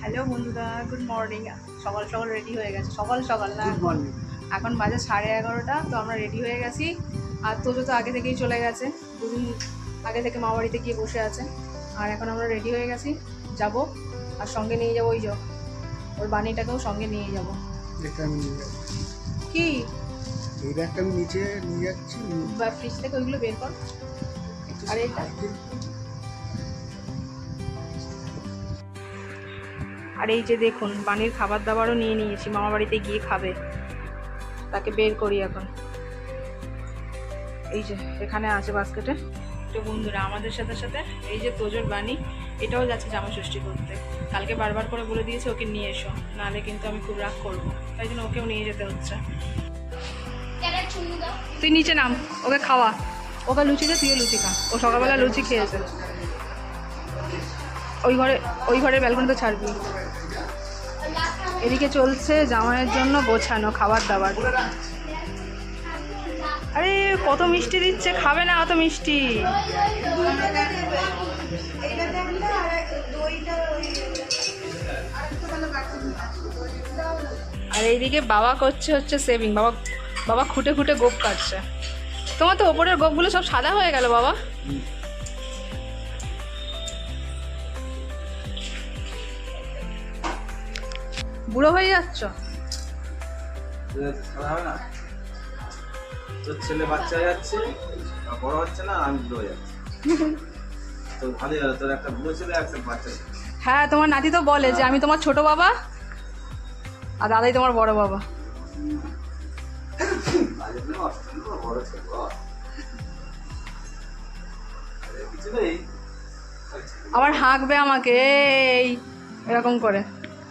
Hello বন্ধুরা good morning সকাল সকাল রেডি হয়ে গেছে। সকাল সকাল না? এখন বাজে সাড়ে এগারোটা তো আমরা রেডি হয়ে গেছি। আর তোজো তো আগে থেকেই চলে গেছে। দুদিন আগে থেকে মা বাড়িতে গিয়ে বসে আছে। আর এখন আমরা রেডি হয়ে গেছি। যাব। আর সঙ্গে নিয়ে যাব ওই যে ওর বাণীটাকেও সঙ্গে নিয়ে যাব। কি? এই ব্যাগটা আমি নিচে নিয়ে যাচ্ছি। বা ফ্রিজ থেকে ওইগুলো বের কর। আর এটা? আর এই যে দেখুন, বানির খাবার দাবারও নিয়ে নিয়েছি, মামা বাড়িতে গিয়ে খাবে। তাকে বের করি এখন। এই যে, এখানে আছে বাস্কেটে। তো বন্ধুরা, আমাদের সাথে সাথে এই যে তোজোর বাণী এটাও যাচ্ছে জামা ষষ্ঠী করতে। কালকে বারবার করে বলে দিয়েছে ওকে নিয়ে এসো, নাহলে কিন্তু আমি খুব রাগ করব। তাই জন্য ওকেও নিয়ে যেতে হচ্ছে। তুই নিচে নাম, ওকে খাওয়া। ওকে লুচি দে, তুইও লুচি খা। ও সকালবেলা লুচি খেয়েছে। ওই ঘরে, ওই ঘরের ব্যালকনিতে ছাড়বি। এদিকে চলছে জামাইয়ের জন্য গোছানো খাবার দাবার। আরে, কত মিষ্টি দিচ্ছে, খাবে না অত মিষ্টি। আর এইদিকে বাবা করছে হচ্ছে সেভিং বাবা বাবা খুঁটে খুঁটে গোপ কাটছে। তোমার তো ওপরের গোপগুলো সব সাদা হয়ে গেল, বাবা। বুড়ো হয়ে যাচ্ছ? তোর ছেলে বাচ্চা যাচ্ছে বড় হচ্ছে না আমি বুড়ো যাচ্ছি। তো ভালোই হলো তোর একটা বুড়ো ছেলে একটা বাচ্চা হ্যাঁ তোমার নাতি তো বলে যে আমি তোমার ছোট বাবা আর দাদাই তোমার বড় বাবা। আবার হাঁকবে আমাকে এই এরকম করে।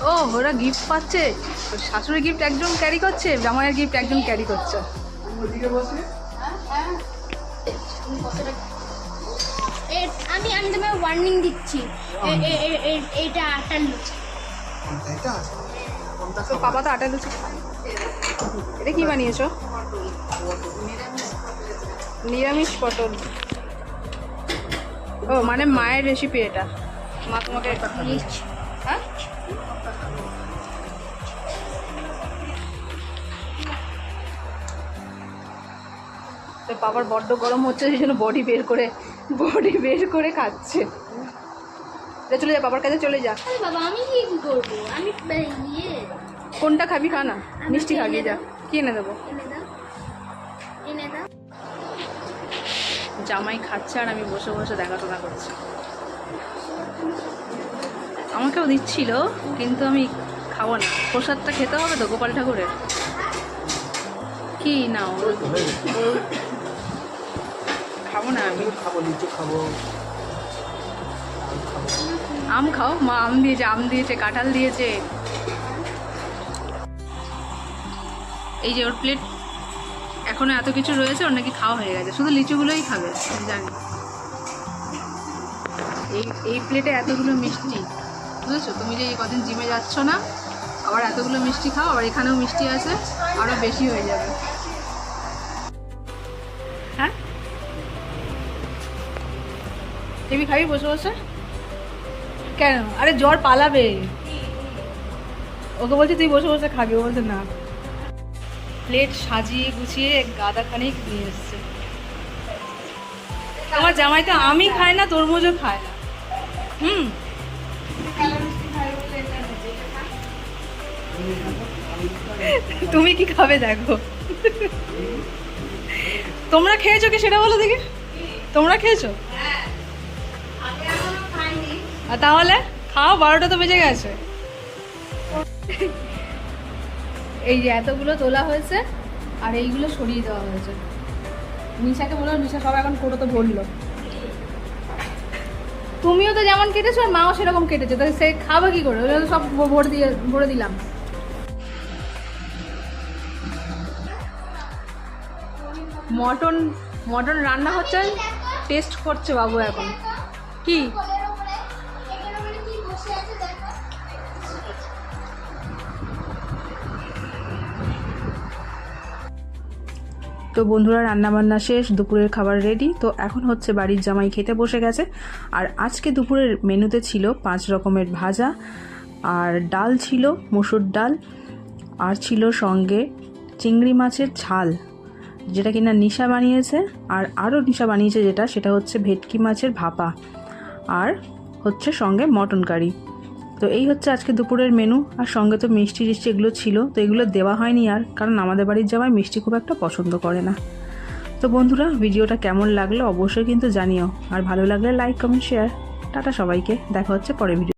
ও ওরা গিফট পাচ্ছে। শাশুড়ি গিফট একজন ক্যারি করছে জামাইয়ের গিফট একজন ক্যারি করছে। আমি আমি তোমায় ওয়ার্নিং দিচ্ছি। এ- এ- এ- এ- এইটা আটার লুচি। তো পাপা তো আটা লুচি এটা কি বানিয়েছো? নিরামিষ পটল। ও মানে মায়ের রেসিপি এটা। মা তোমাকে বাবার বড্ড গরম হচ্ছে সেই জন্য বডি বের করে বডি বের করে খাচ্ছে। যা চলে যা বাবার কাছে চলে যা। বাবা আমি কি করব? আমি ইয়ে। কোনটা খাবি খা না মিষ্টি খাবি যা। কি এনে দেবো? জামাই খাচ্ছে আর আমি বসে বসে দেখাশোনা করছি। আমাকেও দিচ্ছিল কিন্তু আমি খাব না। প্রসাদটা খেতে হবে তো গোপাল ঠাকুরের? কি না ও- ও- খাব না? আমি খাব লিচু খাব। আম খাও? মা আম দিয়েছে আম দিয়েছে কাঁঠাল দিয়েছে। এই যে ওর প্লেট এখনও এত কিছু রয়েছে ওর নাকি খাওয়া হয়ে গেছে। শুধু লিচুগুলোই খাবে জানি। এই এই প্লেটে এতগুলো মিষ্টি বুঝেছ? তুমি যে এই কদিন জিমে যাচ্ছ না আবার এতগুলো মিষ্টি খাও আবার এখানেও মিষ্টি আছে আরও বেশি হয়ে যাবে। হ্যাঁ? টিভি খাবি বসে বসে? কেন? আরে জ্বর পালাবে। ওকে বলছে তুই বসে বসে খাবি, ও বলছে না। প্লেট সাজিয়ে গুছিয়ে গাদাখানিক নিয়ে এসছে। আমার জামাই তো আমি খাই না, তরমুজও খায় না। হুম। তুমি কি খাবে দেখো। তোমরা খেয়েছো কি সেটা বলো দেখি। তোমরা খেয়েছো? আর তাহলে খাও বারোটা তো বেজে গেছে। এই যে এতগুলো তোলা হয়েছে আর এইগুলো সরিয়ে দেওয়া হয়েছে। মিশাকে বলল মিশা সব এখন কোটো তো ভরলো। তুমিও তো যেমন কেটেছো, আর মাও সেরকম কেটেছে। তাহলে সে খাবে কি করে? সব ভরে দিয়ে ভরে দিলাম। মটন মটন রান্না হচ্ছে টেস্ট করছে বাবু এখন। কি? তো বন্ধুরা, রান্নাবান্না শেষ, দুপুরের খাবার রেডি তো এখন হচ্ছে বাড়ির জামাই খেতে বসে গেছে। আর আজকে দুপুরের মেনুতে ছিল পাঁচ রকমের ভাজা, আর ডাল ছিল মুসুর ডাল, আর ছিল সঙ্গে চিংড়ি মাছের ঝাল, যেটা কিনা নিশা বানিয়েছে, আর আরও নিশা বানিয়েছে যেটা, সেটা হচ্ছে ভেটকি মাছের ভাপা, আর হচ্ছে সঙ্গে মটন কারি। তো এই হচ্ছে আজকে দুপুরের মেনু আর সঙ্গে তো মিষ্টি টিষ্টি এগুলো ছিল, তো এগুলো দেওয়া হয়নি আর, কারণ আমাদের বাড়ির জামাই মিষ্টি খুব একটা পছন্দ করে না। তো বন্ধুরা, ভিডিওটা কেমন লাগল অবশ্যই কিন্তু জানিও, আর ভালো লাগলে লাইক কমেন্ট শেয়ার টাটা সবাইকে, দেখা হচ্ছে পরে ভিডিও